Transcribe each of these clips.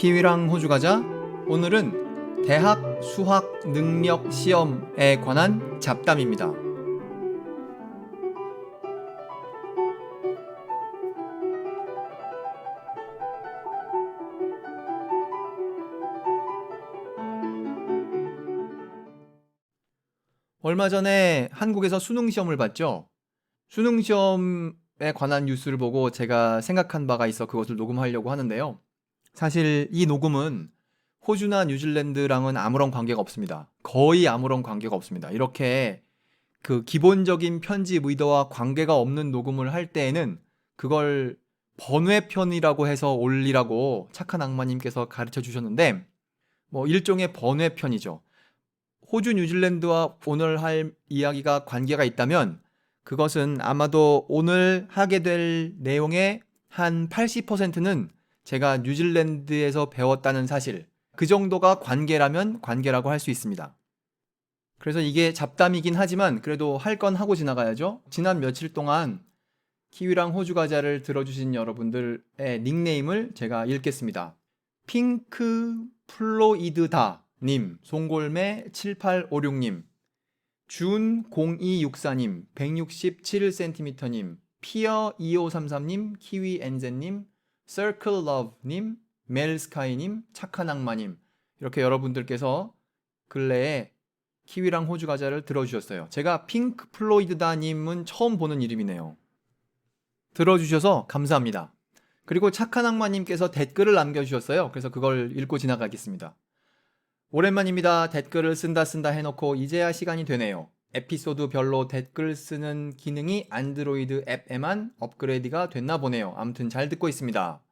키위랑 호주 가자. 오늘은 대학 수학 능력 시험에 관한 잡담입니다. 얼마 전에 한국에서 수능 시험을 봤죠. 수능 시험에 관한 뉴스를 보고 제가 생각한 바가 있어 그것을 녹음하려고 하는데요. 사실 이 녹음은 호주나 뉴질랜드랑은 아무런 관계가 없습니다. 거의 아무런 관계가 없습니다. 이렇게 그 기본적인 편집 의도와 관계가 없는 녹음을 할 때에는 그걸 번외편이라고 해서 올리라고 착한 악마님께서 가르쳐 주셨는데 뭐 일종의 번외편이죠. 호주 뉴질랜드와 오늘 할 이야기가 관계가 있다면 그것은 아마도 오늘 하게 될 내용의 한 80%는 제가 뉴질랜드에서 배웠다는 사실, 그 정도가 관계라면 관계라고 할 수 있습니다. 그래서 이게 잡담이긴 하지만 그래도 할 건 하고 지나가야죠. 지난 며칠 동안 키위랑 호주 과자를 들어주신 여러분들의 닉네임을 제가 읽겠습니다. 핑크 플로이드다 님, 송골매 7856 님, 준 0264님, 167cm님, 피어 2533님, 키위 엔젠 님, Circle Love님, 멜스카이님, 착한 악마님 이렇게 여러분들께서 근래에 키위랑 호주 과자를 들어주셨어요. 제가 핑크 플로이드다님은 처음 보는 이름이네요. 들어주셔서 감사합니다. 그리고 착한 악마님께서 댓글을 남겨주셨어요. 그래서 그걸 읽고 지나가겠습니다. 오랜만입니다. 댓글을 쓴다 쓴다 해놓고 이제야 시간이 되네요. 에피소드 별로 댓글 쓰는 기능이 안드로이드 앱에만 업그레이드가 됐나 보네요. 아무튼 잘 듣고 있습니다.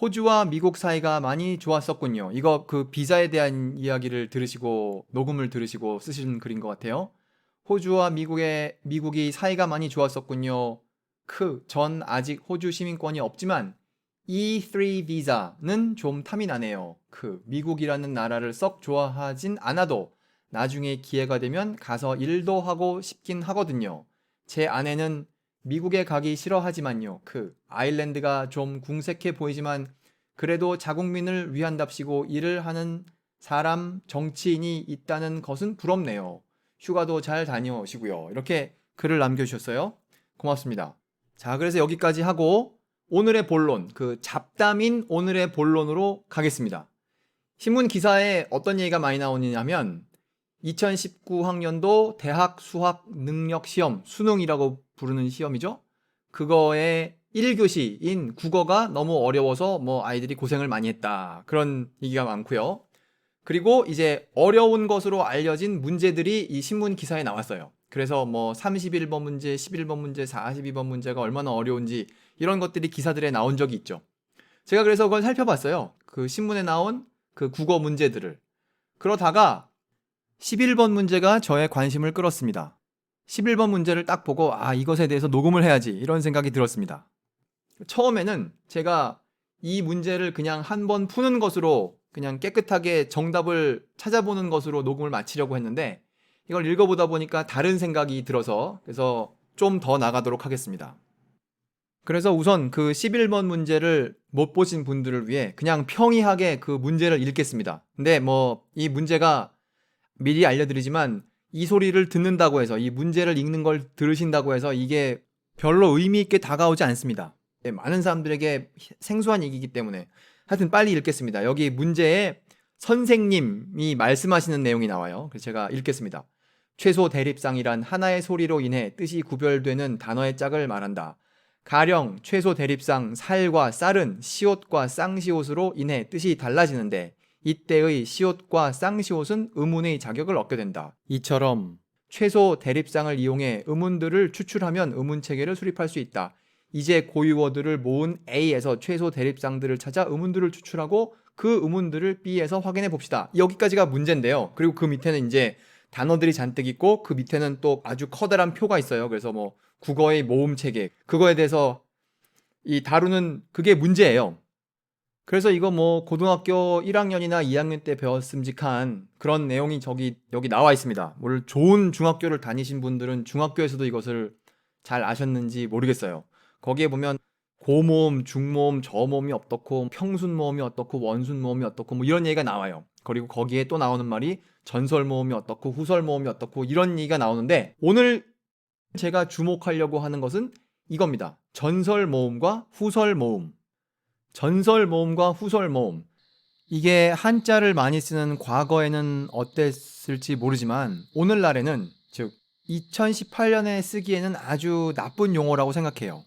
호주와 미국 사이가 많이 좋았었군요. 이거 그 비자에 대한 이야기를 들으시고 녹음을 들으시고 쓰신 글인 것 같아요. 호주와 미국의 미국이 사이가 많이 좋았었군요. 크, 전 아직 호주 시민권이 없지만 E3 비자는 좀 탐이 나네요. 그 미국이라는 나라를 썩 좋아하진 않아도 나중에 기회가 되면 가서 일도 하고 싶긴 하거든요. 제 아내는 미국에 가기 싫어하지만요. 그 아일랜드가 좀 궁색해 보이지만 그래도 자국민을 위한답시고 일을 하는 사람 정치인이 있다는 것은 부럽네요. 휴가도 잘 다녀오시고요. 이렇게 글을 남겨주셨어요. 고맙습니다. 자, 그래서 여기까지 하고 오늘의 본론, 그 잡담인 오늘의 본론으로 가겠습니다. 신문 기사에 어떤 얘기가 많이 나오느냐면 2019학년도 대학 수학 능력 시험, 수능이라고 부르는 시험이죠. 그거의 1교시인 국어가 너무 어려워서 뭐 아이들이 고생을 많이 했다. 그런 얘기가 많고요. 그리고 이제 어려운 것으로 알려진 문제들이 이 신문 기사에 나왔어요. 그래서 뭐 31번 문제, 11번 문제, 42번 문제가 얼마나 어려운지 이런 것들이 기사들에 나온 적이 있죠. 제가 그래서 그걸 살펴봤어요. 그 신문에 나온 그 국어 문제들을. 그러다가 11번 문제가 저의 관심을 끌었습니다. 11번 문제를 딱 보고 아 이것에 대해서 녹음을 해야지 이런 생각이 들었습니다. 처음에는 제가 이 문제를 그냥 한 번 푸는 것으로 그냥 깨끗하게 정답을 찾아보는 것으로 녹음을 마치려고 했는데 이걸 읽어보다 보니까 다른 생각이 들어서 그래서 좀 더 나가도록 하겠습니다. 그래서 우선 그 11번 문제를 못 보신 분들을 위해 그냥 평이하게 그 문제를 읽겠습니다. 근데 뭐 이 문제가 미리 알려드리지만 이 소리를 듣는다고 해서 이 문제를 읽는 걸 들으신다고 해서 이게 별로 의미 있게 다가오지 않습니다. 네, 많은 사람들에게 생소한 얘기이기 때문에 하여튼 빨리 읽겠습니다. 여기 문제에 선생님이 말씀하시는 내용이 나와요. 그래서 제가 읽겠습니다. 최소 대립상이란 하나의 소리로 인해 뜻이 구별되는 단어의 짝을 말한다. 가령 최소 대립상 살과 쌀은 시옷과 쌍시옷으로 인해 뜻이 달라지는데 이때의 시옷과 쌍시옷은 의문의 자격을 얻게 된다. 이처럼 최소 대립상을 이용해 의문들을 추출하면 의문 체계를 수립할 수 있다. 이제 고유어들을 모은 A에서 최소 대립상들을 찾아 의문들을 추출하고 그 의문들을 B에서 확인해 봅시다. 여기까지가 문제인데요. 그리고 그 밑에는 이제 단어들이 잔뜩 있고 그 밑에는 또 아주 커다란 표가 있어요. 그래서 뭐 국어의 모음 체계 그거에 대해서 이 다루는 그게 문제예요. 그래서 이거 뭐 고등학교 1학년이나 2학년 때 배웠음직한 그런 내용이 저기 여기 나와 있습니다. 뭘 좋은 중학교를 다니신 분들은 중학교에서도 이것을 잘 아셨는지 모르겠어요. 거기에 보면 고모음, 중모음, 저모음이 어떻고 평순 모음이 어떻고 원순 모음이 어떻고 뭐 이런 얘기가 나와요. 그리고 거기에 또 나오는 말이 전설 모음이 어떻고 후설 모음이 어떻고 이런 얘기가 나오는데 오늘 제가 주목하려고 하는 것은 이겁니다. 전설 모음과 후설 모음. 전설 모음과 후설 모음. 이게 한자를 많이 쓰는 과거에는 어땠을지 모르지만 오늘날에는 즉 2018년에 쓰기에는 아주 나쁜 용어라고 생각해요.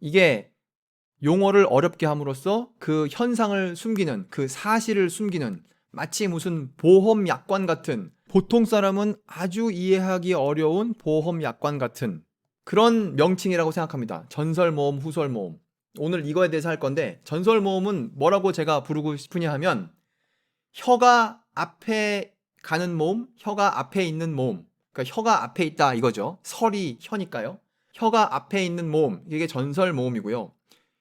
이게 용어를 어렵게 함으로써 그 현상을 숨기는 그 사실을 숨기는 마치 무슨 보험 약관 같은 보통 사람은 아주 이해하기 어려운 보험 약관 같은 그런 명칭이라고 생각합니다. 전설 모험, 후설 모험. 오늘 이거에 대해서 할 건데 전설 모험은 뭐라고 제가 부르고 싶으냐 하면 혀가 앞에 가는 모음, 혀가 앞에 있는 모음. 그러니까 혀가 앞에 있다 이거죠. 설이 혀니까요. 혀가 앞에 있는 모음, 이게 전설 모음이고요.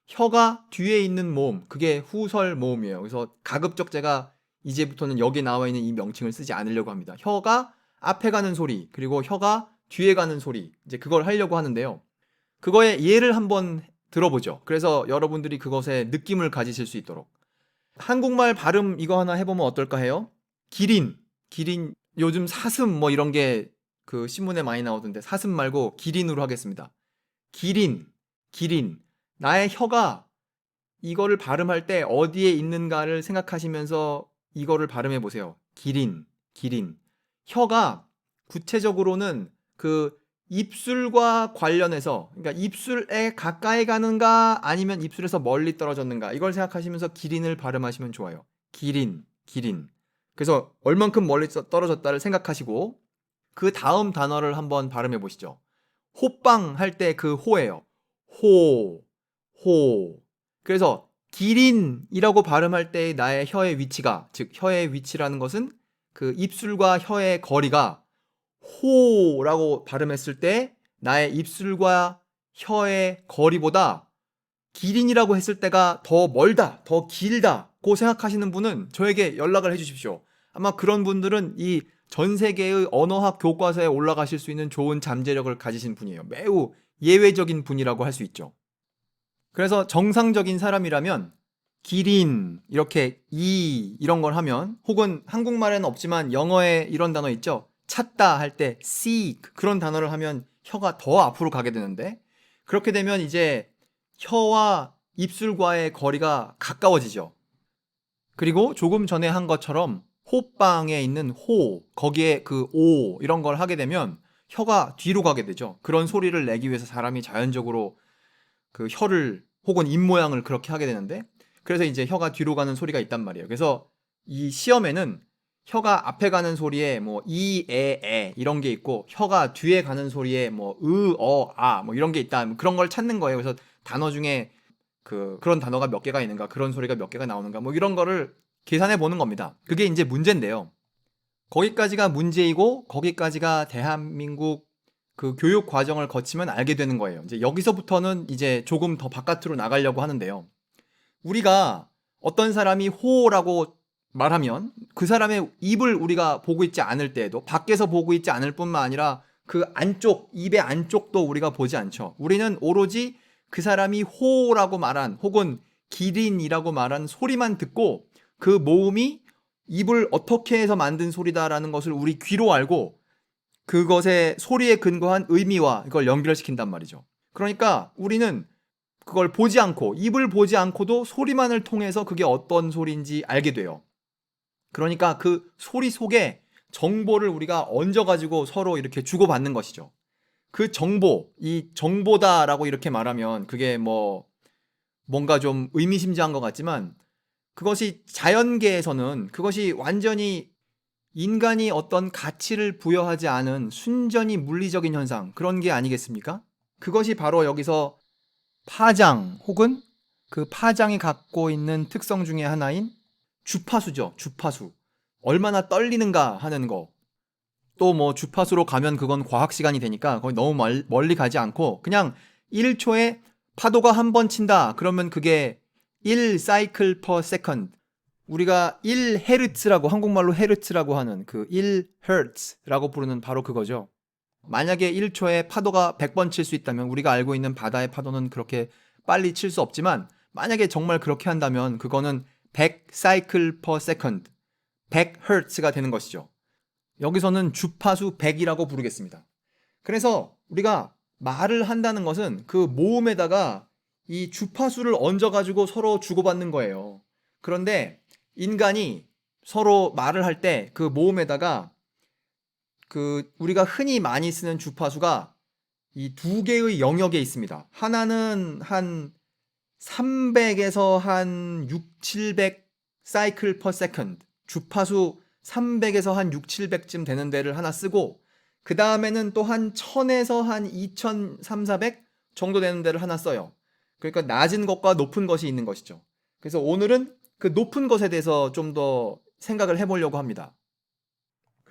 혀가 뒤에 있는 모음, 그게 후설 모음이에요. 그래서 가급적 제가 이제부터는 여기 나와 있는 이 명칭을 쓰지 않으려고 합니다. 혀가 앞에 가는 소리, 그리고 혀가 뒤에 가는 소리, 이제 그걸 하려고 하는데요. 그거의 예를 한번 들어보죠. 그래서 여러분들이 그것에 느낌을 가지실 수 있도록. 한국말 발음 이거 하나 해보면 어떨까 해요? 기린, 기린, 요즘 사슴 뭐 이런 게 그 신문에 많이 나오던데 사슴 말고 기린으로 하겠습니다. 기린, 기린. 나의 혀가 이거를 발음할 때 어디에 있는가를 생각하시면서 이거를 발음해 보세요. 기린, 기린. 혀가 구체적으로는 그 입술과 관련해서 그러니까 입술에 가까이 가는가 아니면 입술에서 멀리 떨어졌는가 이걸 생각하시면서 기린을 발음하시면 좋아요. 기린, 기린. 그래서 얼만큼 멀리 떨어졌다를 생각하시고 그 다음 단어를 한번 발음해 보시죠. 호빵 할 때 그 호예요. 호, 호. 그래서 기린이라고 발음할 때 나의 혀의 위치가 즉 혀의 위치라는 것은 그 입술과 혀의 거리가 호라고 발음했을 때 나의 입술과 혀의 거리보다 기린이라고 했을 때가 더 멀다, 더 길다고 생각하시는 분은 저에게 연락을 해 주십시오. 아마 그런 분들은 이 전 세계의 언어학 교과서에 올라가실 수 있는 좋은 잠재력을 가지신 분이에요. 매우 예외적인 분이라고 할 수 있죠. 그래서 정상적인 사람이라면 기린 이렇게 이 이런 걸 하면 혹은 한국말에는 없지만 영어에 이런 단어 있죠. 찾다 할 때 seek 그런 단어를 하면 혀가 더 앞으로 가게 되는데 그렇게 되면 이제 혀와 입술과의 거리가 가까워지죠. 그리고 조금 전에 한 것처럼 호빵에 있는 호 거기에 그 오 이런 걸 하게 되면 혀가 뒤로 가게 되죠. 그런 소리를 내기 위해서 사람이 자연적으로 그 혀를 혹은 입 모양을 그렇게 하게 되는데 그래서 이제 혀가 뒤로 가는 소리가 있단 말이에요. 그래서 이 시험에는 혀가 앞에 가는 소리에 뭐 이, 에, 에 이런 게 있고 혀가 뒤에 가는 소리에 뭐 으, 어, 아 뭐 이런 게 있다. 뭐 그런 걸 찾는 거예요. 그래서 단어 중에 그 그런 단어가 몇 개가 있는가, 그런 소리가 몇 개가 나오는가 뭐 이런 거를 계산해 보는 겁니다. 그게 이제 문제인데요. 거기까지가 문제이고 거기까지가 대한민국 그 교육 과정을 거치면 알게 되는 거예요. 이제 여기서부터는 이제 조금 더 바깥으로 나가려고 하는데요. 우리가 어떤 사람이 호라고 말하면 그 사람의 입을 우리가 보고 있지 않을 때에도 밖에서 보고 있지 않을 뿐만 아니라 그 안쪽 입의 안쪽도 우리가 보지 않죠. 우리는 오로지 그 사람이 호라고 말한 혹은 기린이라고 말한 소리만 듣고 그 모음이 입을 어떻게 해서 만든 소리다라는 것을 우리 귀로 알고 그것의 소리에 근거한 의미와 이걸 연결시킨단 말이죠. 그러니까 우리는 그걸 보지 않고 입을 보지 않고도 소리만을 통해서 그게 어떤 소리인지 알게 돼요. 그러니까 그 소리 속에 정보를 우리가 얹어가지고 서로 이렇게 주고받는 것이죠. 그 정보, 이 정보다라고 이렇게 말하면 그게 뭐 뭔가 좀 의미심장한 것 같지만 그것이 자연계에서는 그것이 완전히 인간이 어떤 가치를 부여하지 않은 순전히 물리적인 현상 그런 게 아니겠습니까? 그것이 바로 여기서 파장 혹은 그 파장이 갖고 있는 특성 중에 하나인 주파수죠. 주파수. 얼마나 떨리는가 하는 거. 또 뭐 주파수로 가면 그건 과학 시간이 되니까 거기 너무 멀, 멀리 가지 않고 그냥 1초에 파도가 한 번 친다. 그러면 그게 1 사이클 per second. 우리가 1 헤르츠라고 한국말로 헤르츠라고 하는 그1 헤르츠라고 부르는 바로 그거죠. 만약에 1초에 파도가 100번 칠 수 있다면 우리가 알고 있는 바다의 파도는 그렇게 빨리 칠 수 없지만 만약에 정말 그렇게 한다면 그거는 100 사이클 per second, 100 Hz가 되는 것이죠. 여기서는 주파수 100이라고 부르겠습니다. 그래서 우리가 말을 한다는 것은 그 모음에다가 이 주파수를 얹어가지고 서로 주고받는 거예요. 그런데 인간이 서로 말을 할 때 그 모음에다가 그 우리가 흔히 많이 쓰는 주파수가 이 두 개의 영역에 있습니다. 하나는 한 300에서 한 6, 700 사이클 per second. 주파수 300에서 한 6, 700쯤 되는 데를 하나 쓰고 그 다음에는 또 한 1000에서 한 2300, 400 정도 되는 데를 하나 써요. 그러니까 낮은 것과 높은 것이 있는 것이죠. 그래서 오늘은 그 높은 것에 대해서 좀 더 생각을 해보려고 합니다.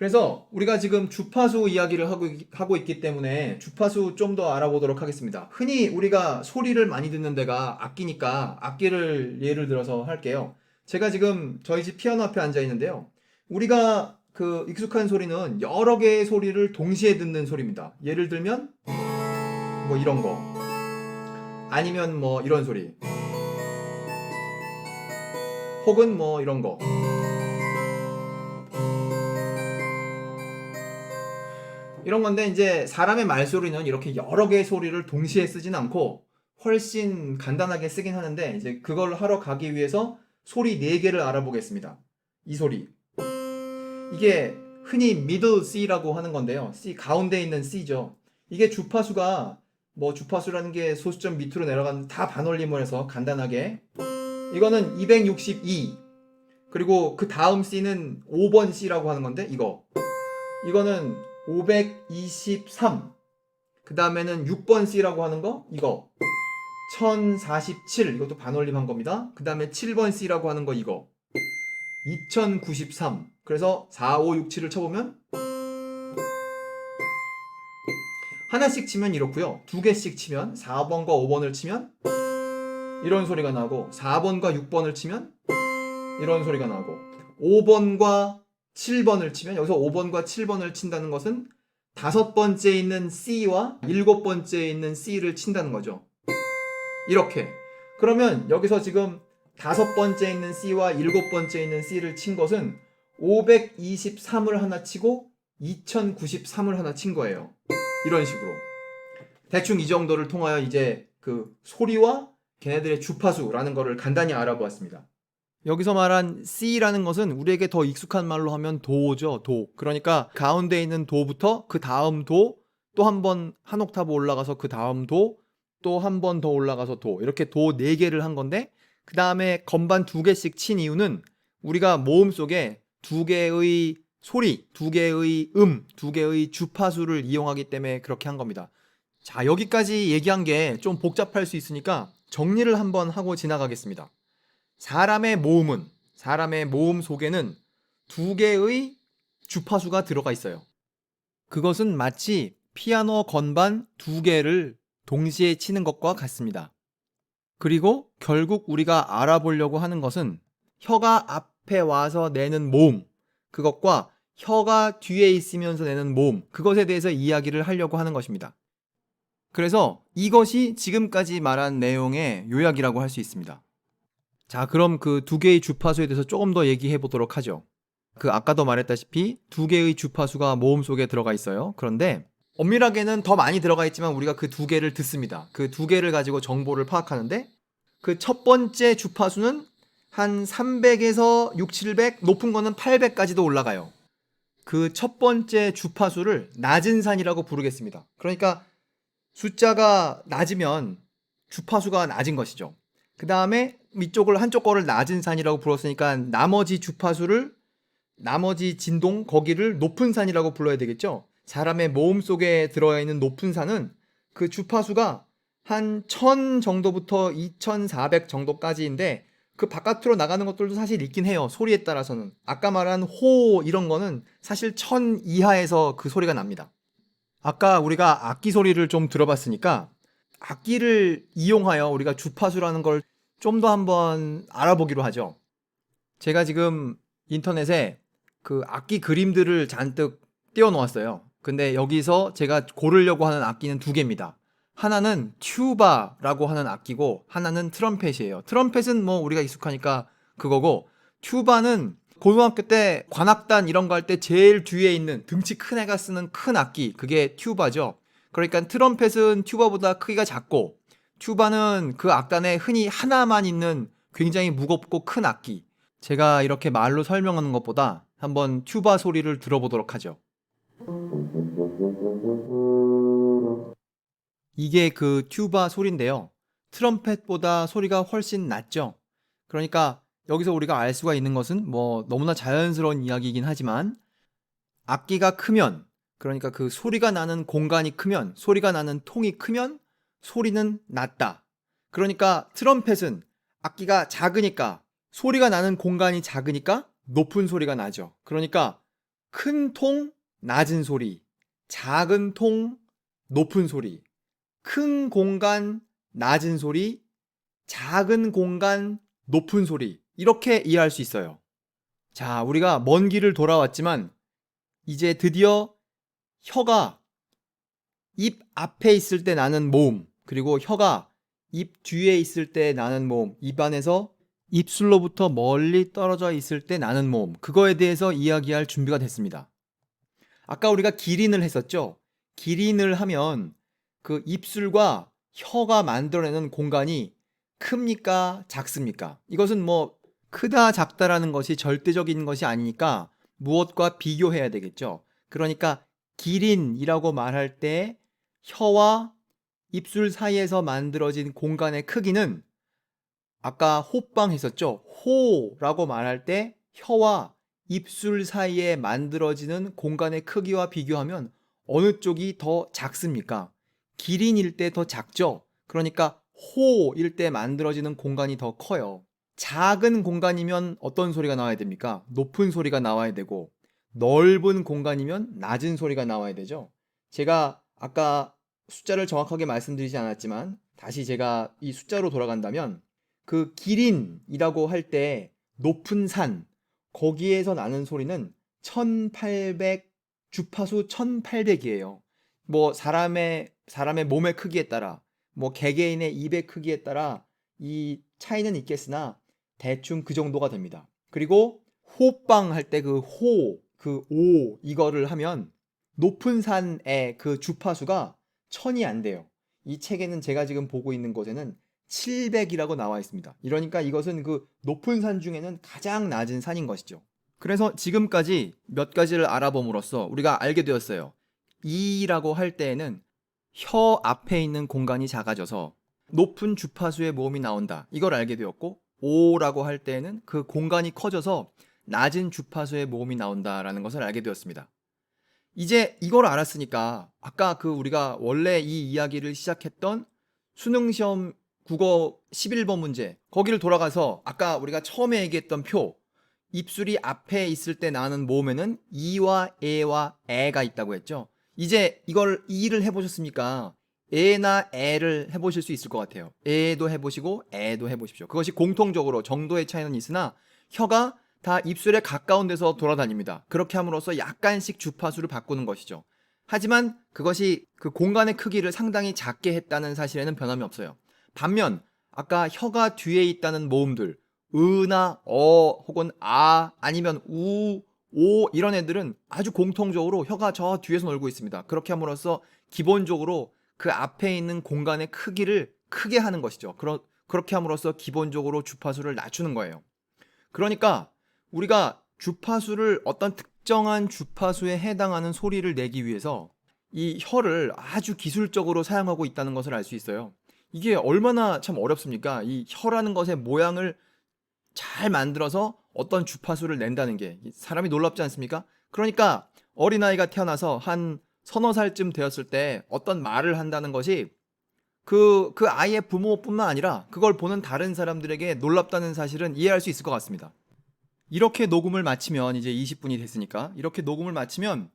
그래서 우리가 지금 주파수 이야기를 하고, 있- 하고 있기 때문에 주파수 좀 더 알아보도록 하겠습니다. 흔히 우리가 소리를 많이 듣는 데가 악기니까 악기를 예를 들어서 할게요. 제가 지금 저희 집 피아노 앞에 앉아 있는데요. 우리가 그 익숙한 소리는 여러 개의 소리를 동시에 듣는 소리입니다. 예를 들면 뭐 이런 거 아니면 뭐 이런 소리 혹은 뭐 이런 거 이런 건데 이제 사람의 말소리는 이렇게 여러 개의 소리를 동시에 쓰진 않고 훨씬 간단하게 쓰긴 하는데 이제 그걸 하러 가기 위해서 소리 네 개를 알아보겠습니다. 이 소리. 이게 흔히 middle C라고 하는 건데요. C 가운데 있는 C죠. 이게 주파수가 뭐 주파수라는 게 소수점 밑으로 내려가는 다 반올림을 해서 간단하게 이거는 262 그리고 그 다음 C는 5번 C라고 하는 건데 이거 이거는 523. 그 다음에는 6번 C라고 하는 거, 이거. 1047. 이것도 반올림한 겁니다. 그 다음에 7번 C라고 하는 거, 이거. 2093. 그래서 4, 5, 6, 7을 쳐보면 하나씩 치면 이렇고요. 두 개씩 치면 4번과 5번을 치면 이런 소리가 나고 4번과 6번을 치면 이런 소리가 나고 5번과 7번을 치면 여기서 5번과 7번을 친다는 것은 다섯 번째 있는 C와 일곱 번째 있는 C를 친다는 거죠. 이렇게. 그러면 여기서 지금 다섯 번째 있는 C와 일곱 번째 있는 C를 친 것은 523을 하나 치고 2093을 하나 친 거예요. 이런 식으로. 대충 이 정도를 통하여 이제 그 소리와 걔네들의 주파수라는 거를 간단히 알아보았습니다. 여기서 말한 C라는 것은 우리에게 더 익숙한 말로 하면 도죠, 도. 그러니까 가운데 있는 도부터 그 다음 도, 또 한 번 한 옥타브 올라가서 그 다음 도, 또 한 번 더 올라가서 도. 이렇게 도네 개를 한 건데, 그 다음에 건반 두 개씩 친 이유는 우리가 모음 속에 두 개의 소리, 두 개의 음, 두 개의 주파수를 이용하기 때문에 그렇게 한 겁니다. 자, 여기까지 얘기한 게 좀 복잡할 수 있으니까 정리를 한번 하고 지나가겠습니다. 사람의 모음은 사람의 모음 속에는 두 개의 주파수가 들어가 있어요. 그것은 마치 피아노 건반 두 개를 동시에 치는 것과 같습니다. 그리고 결국 우리가 알아보려고 하는 것은 혀가 앞에 와서 내는 모음, 그것과 혀가 뒤에 있으면서 내는 모음, 그것에 대해서 이야기를 하려고 하는 것입니다. 그래서 이것이 지금까지 말한 내용의 요약이라고 할 수 있습니다. 자, 그럼 그 두 개의 주파수에 대해서 조금 더 얘기해 보도록 하죠. 그 아까도 말했다시피 두 개의 주파수가 모음 속에 들어가 있어요. 그런데 엄밀하게는 더 많이 들어가 있지만 우리가 그 두 개를 듣습니다. 그 두 개를 가지고 정보를 파악하는데 그 첫 번째 주파수는 한 300에서 6, 700, 높은 거는 800까지도 올라가요. 그 첫 번째 주파수를 낮은 산이라고 부르겠습니다. 그러니까 숫자가 낮으면 주파수가 낮은 것이죠. 그 다음에 이쪽을 한쪽 거를 낮은 산이라고 불렀으니까 나머지 주파수를 나머지 진동 거기를 높은 산이라고 불러야 되겠죠. 사람의 모음 속에 들어야 있는 높은 산은 그 주파수가 한 1000 정도부터 2400 정도까지인데 그 바깥으로 나가는 것들도 사실 있긴 해요. 소리에 따라서는. 아까 말한 호 이런 거는 사실 1000 이하에서 그 소리가 납니다. 아까 우리가 악기 소리를 좀 들어봤으니까 악기를 이용하여 우리가 주파수라는 걸 좀 더 한번 알아보기로 하죠. 제가 지금 인터넷에 그 악기 그림들을 잔뜩 띄워 놓았어요. 근데 여기서 제가 고르려고 하는 악기는 두 개입니다. 하나는 튜바라고 하는 악기고 하나는 트럼펫이에요. 트럼펫은 뭐 우리가 익숙하니까 그거고 튜바는 고등학교 때 관악단 이런 거 할 때 제일 뒤에 있는 등치 큰 애가 쓰는 큰 악기 그게 튜바죠. 그러니까 트럼펫은 튜바보다 크기가 작고 튜바는 그 악단에 흔히 하나만 있는 굉장히 무겁고 큰 악기. 제가 이렇게 말로 설명하는 것보다 한번 튜바 소리를 들어보도록 하죠. 이게 그 튜바 소리인데요. 트럼펫보다 소리가 훨씬 낮죠. 그러니까 여기서 우리가 알 수가 있는 것은 뭐 너무나 자연스러운 이야기이긴 하지만 악기가 크면 그러니까 그 소리가 나는 공간이 크면 소리가 나는 통이 크면 소리는 낮다. 그러니까 트럼펫은 악기가 작으니까 소리가 나는 공간이 작으니까 높은 소리가 나죠. 그러니까 큰 통, 낮은 소리, 작은 통, 높은 소리, 큰 공간, 낮은 소리, 작은 공간, 높은 소리. 이렇게 이해할 수 있어요. 자, 우리가 먼 길을 돌아왔지만 이제 드디어 혀가 입 앞에 있을 때 나는 모음, 그리고 혀가 입 뒤에 있을 때 나는 모음, 입안에서 입술로부터 멀리 떨어져 있을 때 나는 모음, 그거에 대해서 이야기할 준비가 됐습니다. 아까 우리가 기린을 했었죠? 기린을 하면 그 입술과 혀가 만들어내는 공간이 큽니까? 작습니까? 이것은 뭐 크다 작다라는 것이 절대적인 것이 아니니까 무엇과 비교해야 되겠죠. 그러니까 기린이라고 말할 때 혀와 입술 사이에서 만들어진 공간의 크기는 아까 호빵 했었죠. 호라고 말할 때 혀와 입술 사이에 만들어지는 공간의 크기와 비교하면 어느 쪽이 더 작습니까? 기린일 때 더 작죠. 그러니까 호일 때 만들어지는 공간이 더 커요. 작은 공간이면 어떤 소리가 나와야 됩니까? 높은 소리가 나와야 되고 넓은 공간이면 낮은 소리가 나와야 되죠. 제가 아까 숫자를 정확하게 말씀드리지 않았지만 다시 제가 이 숫자로 돌아간다면 그 기린이라고 할 때 높은 산 거기에서 나는 소리는 1800 주파수 1800이에요. 뭐 사람의 사람의 몸의 크기에 따라 뭐 개개인의 입의 크기에 따라 이 차이는 있겠으나 대충 그 정도가 됩니다. 그리고 호빵 할 때 그 호, 그 오 이거를 하면 높은 산의 그 주파수가 천이 안 돼요. 이 책에는 제가 지금 보고 있는 곳에는 700이라고 나와 있습니다. 이러니까 이것은 그 높은 산 중에는 가장 낮은 산인 것이죠. 그래서 지금까지 몇 가지를 알아봄으로써 우리가 알게 되었어요. 이라고 할 때에는 혀 앞에 있는 공간이 작아져서 높은 주파수의 모음이 나온다. 이걸 알게 되었고 오라고 할 때에는 그 공간이 커져서 낮은 주파수의 모음이 나온다라는 것을 알게 되었습니다. 이제 이걸 알았으니까 아까 그 우리가 원래 이 이야기를 시작했던 수능 시험 국어 11번 문제 거기를 돌아가서 아까 우리가 처음에 얘기했던 표 입술이 앞에 있을 때 나는 모음에는 이와 에와 에가 있다고 했죠. 이제 이걸 이를 해보셨습니까? 에나 에를 해보실 수 있을 것 같아요. 에도 해보시고 에도 해보십시오. 그것이 공통적으로 정도의 차이는 있으나 혀가 다 입술에 가까운 데서 돌아다닙니다. 그렇게 함으로써 약간씩 주파수를 바꾸는 것이죠. 하지만 그것이 그 공간의 크기를 상당히 작게 했다는 사실에는 변함이 없어요. 반면 아까 혀가 뒤에 있다는 모음들 으나 어 혹은 아 아니면 우, 오 이런 애들은 아주 공통적으로 혀가 저 뒤에서 놀고 있습니다. 그렇게 함으로써 기본적으로 그 앞에 있는 공간의 크기를 크게 하는 것이죠. 그러, 그렇게 함으로써 기본적으로 주파수를 낮추는 거예요. 그러니까 우리가 주파수를 어떤 특정한 주파수에 해당하는 소리를 내기 위해서 이 혀를 아주 기술적으로 사용하고 있다는 것을 알 수 있어요. 이게 얼마나 참 어렵습니까? 이 혀라는 것의 모양을 잘 만들어서 어떤 주파수를 낸다는 게 사람이 놀랍지 않습니까? 그러니까 어린아이가 태어나서 한 서너 살쯤 되었을 때 어떤 말을 한다는 것이 그, 그 아이의 부모뿐만 아니라 그걸 보는 다른 사람들에게 놀랍다는 사실은 이해할 수 있을 것 같습니다. 이렇게 녹음을 마치면 이제 20분이 됐으니까 이렇게 녹음을 마치면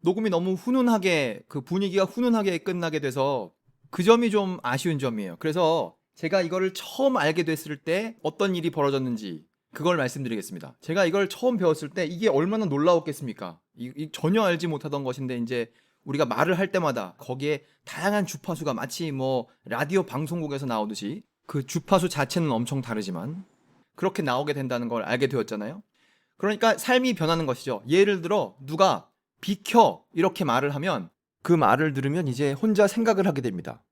녹음이 너무 훈훈하게 그 분위기가 훈훈하게 끝나게 돼서 그 점이 좀 아쉬운 점이에요. 그래서 제가 이거를 처음 알게 됐을 때 어떤 일이 벌어졌는지 그걸 말씀드리겠습니다. 제가 이걸 처음 배웠을 때 이게 얼마나 놀라웠겠습니까? 이, 이 전혀 알지 못하던 것인데 이제 우리가 말을 할 때마다 거기에 다양한 주파수가 마치 뭐 라디오 방송국에서 나오듯이 그 주파수 자체는 엄청 다르지만 그렇게 나오게 된다는 걸 알게 되었잖아요. 그러니까 삶이 변하는 것이죠. 예를 들어 누가 비켜 이렇게 말을 하면 그 말을 들으면 이제 혼자 생각을 하게 됩니다.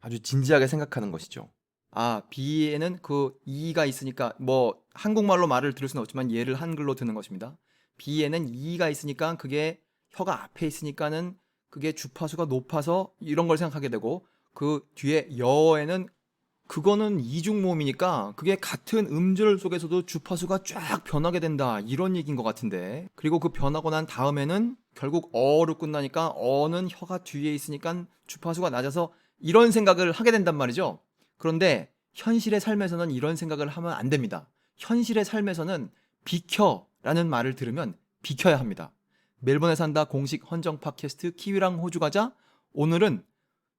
아주 진지하게 생각하는 것이죠. 아, B에는 그 E가 있으니까 뭐 한국말로 말을 들을 수는 없지만 얘를 한글로 듣는 것입니다. B에는 E가 있으니까 그게 혀가 앞에 있으니까는 그게 주파수가 높아서 이런 걸 생각하게 되고 그 뒤에 여에는 그거는 이중 모음이니까 그게 같은 음절 속에서도 주파수가 쫙 변하게 된다 이런 얘기인 것 같은데 그리고 그 변하고 난 다음에는 결국 어로 끝나니까 어는 혀가 뒤에 있으니까 주파수가 낮아서 이런 생각을 하게 된단 말이죠. 그런데 현실의 삶에서는 이런 생각을 하면 안 됩니다. 현실의 삶에서는 비켜라는 말을 들으면 비켜야 합니다. 멜번에 산다 공식 헌정 팟캐스트 키위랑 호주 가자 오늘은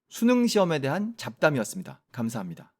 수능 시험에 대한 잡담이었습니다. 감사합니다.